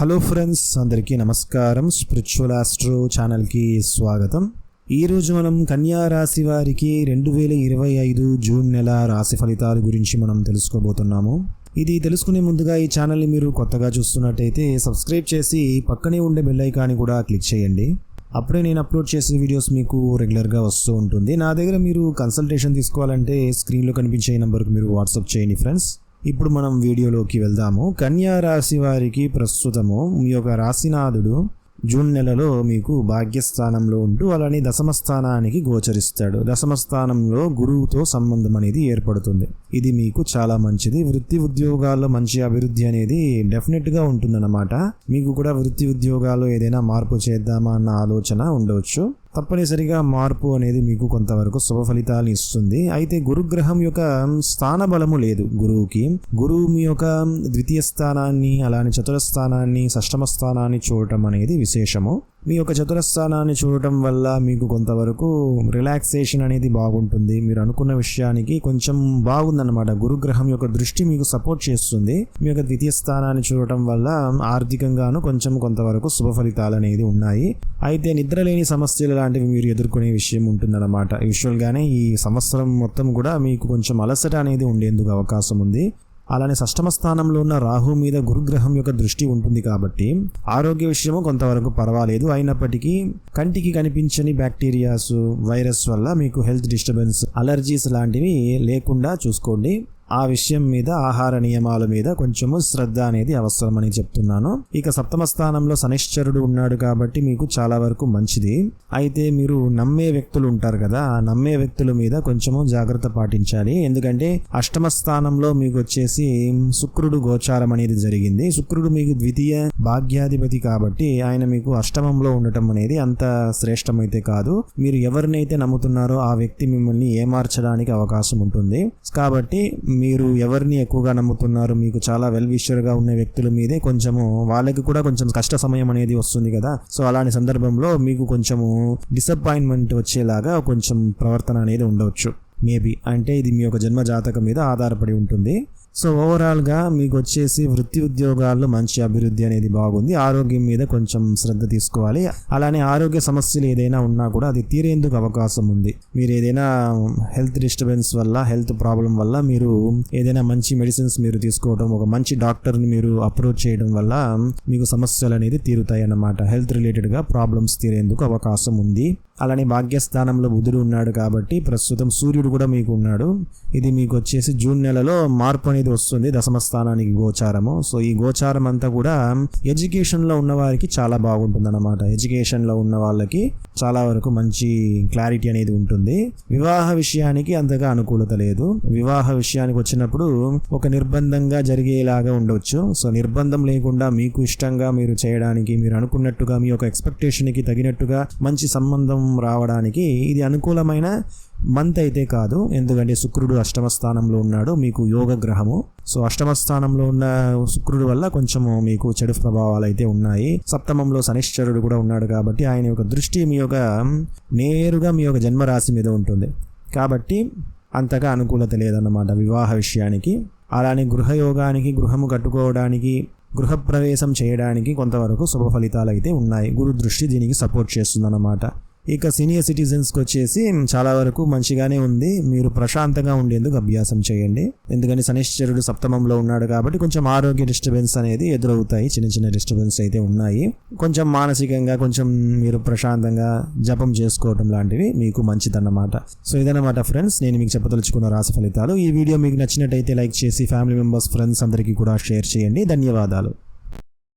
Hello friends అందరికీ నమస్కారం. Spiritual astro ఛానల్కి స్వాగతం. ఈరోజు మనం కన్యా రాశి వారికి రెండు వేల ఇరవై ఐదు జూన్ నెల రాశి ఫలితాల గురించి మనం తెలుసుకోబోతున్నాము. ఇది తెలుసుకునే ముందుగా ఈ ఛానల్ని మీరు కొత్తగా చూస్తున్నట్టయితే సబ్స్క్రైబ్ చేసి పక్కనే ఉండే బెల్ ఐకాన్ని కూడా క్లిక్ చేయండి. అప్పుడే నేను అప్లోడ్ చేసే వీడియోస్ మీకు రెగ్యులర్గా వస్తూ ఉంటుంది. నా దగ్గర మీరు కన్సల్టేషన్ తీసుకోవాలంటే స్క్రీన్లో కనిపించే నెంబర్కి మీరు వాట్సాప్ చేయండి ఫ్రెండ్స్. ఇప్పుడు మనం వీడియోలోకి వెళ్దాము. కన్యా రాశి వారికి ప్రస్తుతము మీ యొక్క రాశినాథుడు జూన్ నెలలో మీకు భాగ్యస్థానంలో ఉంటూ అలానే దశమ స్థానానికి గోచరిస్తాడు. దశమ స్థానంలో గురువుతో సంబంధం అనేది ఏర్పడుతుంది. ఇది మీకు చాలా మంచిది. వృత్తి ఉద్యోగాల్లో మంచి అభివృద్ధి అనేది డెఫినెట్గా ఉంటుందన్నమాట. మీకు కూడా వృత్తి ఉద్యోగాల్లో ఏదైనా మార్పు చేద్దామా అన్న ఆలోచన ఉండవచ్చు. తప్పనిసరిగా మార్పు అనేది మీకు కొంతవరకు శుభ ఫలితాలు ఇస్తుంది. అయితే గురుగ్రహం యొక్క స్థాన బలము లేదు గురువుకి. గురువు మీ యొక్క ద్వితీయ స్థానాన్ని అలానే చతుర స్థానాన్ని షష్టమ స్థానాన్ని చూడటం అనేది విశేషము. మీ యొక్క చతురస్థానాన్ని చూడటం వల్ల మీకు కొంతవరకు రిలాక్సేషన్ అనేది బాగుంటుంది. మీరు అనుకున్న విషయానికి కొంచెం బాగుందన్నమాట. గురుగ్రహం యొక్క దృష్టి మీకు సపోర్ట్ చేస్తుంది. మీ యొక్క ద్వితీయ స్థానాన్ని చూడటం వల్ల ఆర్థికంగాను కొంచెం కొంతవరకు శుభ ఫలితాలు అనేది ఉన్నాయి. అయితే నిద్రలేని సమస్యలు లాంటివి మీరు ఎదుర్కొనే విషయం ఉంటుందన్నమాట. యూజువల్గానే ఈ సంవత్సరం మొత్తం కూడా మీకు కొంచెం అలసట అనేది ఉండేందుకు అవకాశం ఉంది. అలానే షష్టమ స్థానంలో ఉన్న రాహు మీద గురుగ్రహం యొక్క దృష్టి ఉంటుంది కాబట్టి ఆరోగ్య విషయము కొంతవరకు పర్వాలేదు. అయినప్పటికీ కంటికి కనిపించని బ్యాక్టీరియాస్ వైరస్ వల్ల మీకు హెల్త్ డిస్టర్బెన్స్ అలర్జీస్ లాంటివి లేకుండా చూసుకోండి. ఆ విషయం మీద ఆహార నియమాల మీద కొంచెము శ్రద్ధ అనేది అవసరమని చెప్తున్నాను. ఇక సప్తమ స్థానంలో శనిశ్చరుడు ఉన్నాడు కాబట్టి మీకు చాలా వరకు మంచిది. అయితే మీరు నమ్మే వ్యక్తులు ఉంటారు కదా నమ్మే వ్యక్తుల మీద కొంచెము జాగ్రత్త పాటించాలి. ఎందుకంటే అష్టమ స్థానంలో మీకు వచ్చేసి శుక్రుడు గోచారం అనేది జరిగింది. శుక్రుడు మీకు ద్వితీయ భాగ్యాధిపతి కాబట్టి ఆయన మీకు అష్టమంలో ఉండటం అనేది అంత శ్రేష్టమైతే కాదు. మీరు ఎవరినైతే నమ్ముతున్నారో ఆ వ్యక్తి మిమ్మల్ని ఏమార్చడానికి అవకాశం ఉంటుంది. కాబట్టి మీరు ఎవరిని ఎక్కువగా నమ్ముతున్నారు? మీకు చాలా వెల్ విషర్గా ఉన్న వ్యక్తుల మీదే కొంచెము వాళ్ళకి కూడా కొంచెం కష్ట సమయం అనేది వస్తుంది కదా. సో అలాంటి సందర్భంలో మీకు కొంచెము డిసప్పాయింట్మెంట్ వచ్చేలాగా కొంచెం ప్రవర్తన అనేది ఉండవచ్చు. మేబీ అంటే ఇది మీ యొక్క జన్మ జాతకం మీద ఆధారపడి ఉంటుంది. సో ఓవరాల్గా మీకు వచ్చేసి వృత్తి ఉద్యోగాల్లో మంచి అభివృద్ధి అనేది బాగుంది. ఆరోగ్యం మీద కొంచెం శ్రద్ధ తీసుకోవాలి. అలానే ఆరోగ్య సమస్యలు ఏదైనా ఉన్నా కూడా అది తీరేందుకు అవకాశం ఉంది. మీరు ఏదైనా హెల్త్ డిస్టర్బెన్స్ వల్ల హెల్త్ ప్రాబ్లం వల్ల మీరు ఏదైనా మంచి మెడిసిన్స్ మీరు తీసుకోవడం ఒక మంచి డాక్టర్ని మీరు అప్రోచ్ చేయడం వల్ల మీకు సమస్యలు అనేది తీరుతాయి అన్నమాట. హెల్త్ రిలేటెడ్గా ప్రాబ్లమ్స్ తీరేందుకు అవకాశం ఉంది. అలానే భాగ్యస్థానంలో బుధుడు ఉన్నాడు కాబట్టి ప్రస్తుతం సూర్యుడు కూడా మీకు ఉన్నాడు. ఇది మీకు వచ్చేసి జూన్ నెలలో మార్పు అనేది వస్తుంది దశమ స్థానానికి గోచారము. సో ఈ గోచారం అంతా కూడా ఎడ్యుకేషన్లో ఉన్న వారికి చాలా బాగుంటుంది అనమాట ఎడ్యుకేషన్లో ఉన్న వాళ్ళకి చాలా వరకు మంచి క్లారిటీ అనేది ఉంటుంది. వివాహ విషయానికి అంతగా అనుకూలత లేదు. వివాహ విషయానికి వచ్చినప్పుడు ఒక నిర్బంధంగా జరిగేలాగా ఉండొచ్చు. సో నిర్బంధం లేకుండా మీకు ఇష్టంగా మీరు చేయడానికి మీరు అనుకున్నట్టుగా మీ యొక్క ఎక్స్పెక్టేషన్కి తగినట్టుగా మంచి సంబంధం రావడానికి ఇది అనుకూలమైన మంత్ అయితే కాదు ఎందుకంటే శుక్రుడు అష్టమ స్థానంలో ఉన్నాడు మీకు యోగ గ్రహము. సో అష్టమ స్థానంలో ఉన్న శుక్రుడు వల్ల కొంచెము మీకు చెడు ప్రభావాలు అయితే ఉన్నాయి. సప్తమంలో శనిశ్చరుడు కూడా ఉన్నాడు కాబట్టి ఆయన యొక్క దృష్టి మీ యొక్క నేరుగా మీ యొక్క జన్మరాశి మీద ఉంటుంది. కాబట్టి అంతగా అనుకూలత లేదన్నమాట వివాహ విషయానికి. అలానే గృహయోగానికి గృహము కట్టుకోవడానికి గృహప్రవేశం చేయడానికి కొంతవరకు శుభ ఫలితాలు అయితే ఉన్నాయి. గురు దృష్టి దీనికి సపోర్ట్ చేస్తుందన్నమాట. ఇక సీనియర్ సిటిజన్స్కి వచ్చేసి చాలా వరకు మంచిగానే ఉంది. మీరు ప్రశాంతంగా ఉండేందుకు అభ్యాసం చేయండి. ఎందుకంటే శనిశ్చరుడు సప్తమంలో ఉన్నాడు కాబట్టి కొంచెం ఆరోగ్య డిస్టర్బెన్స్ అనేది ఎదురవుతాయి. చిన్న చిన్న డిస్టర్బెన్స్ అయితే ఉన్నాయి. కొంచెం మానసికంగా కొంచెం మీరు ప్రశాంతంగా జపం చేసుకోవడం లాంటివి మీకు మంచిదన్నమాట. సో ఇదన్నమాట ఫ్రెండ్స్. నేను మీకు చెప్పదలుచుకున్న రాశి ఫలితాలు. ఈ వీడియో మీకు నచ్చినట్టయితే లైక్ చేసి ఫ్యామిలీ మెంబర్స్ ఫ్రెండ్స్ అందరికీ కూడా షేర్ చేయండి. ధన్యవాదాలు.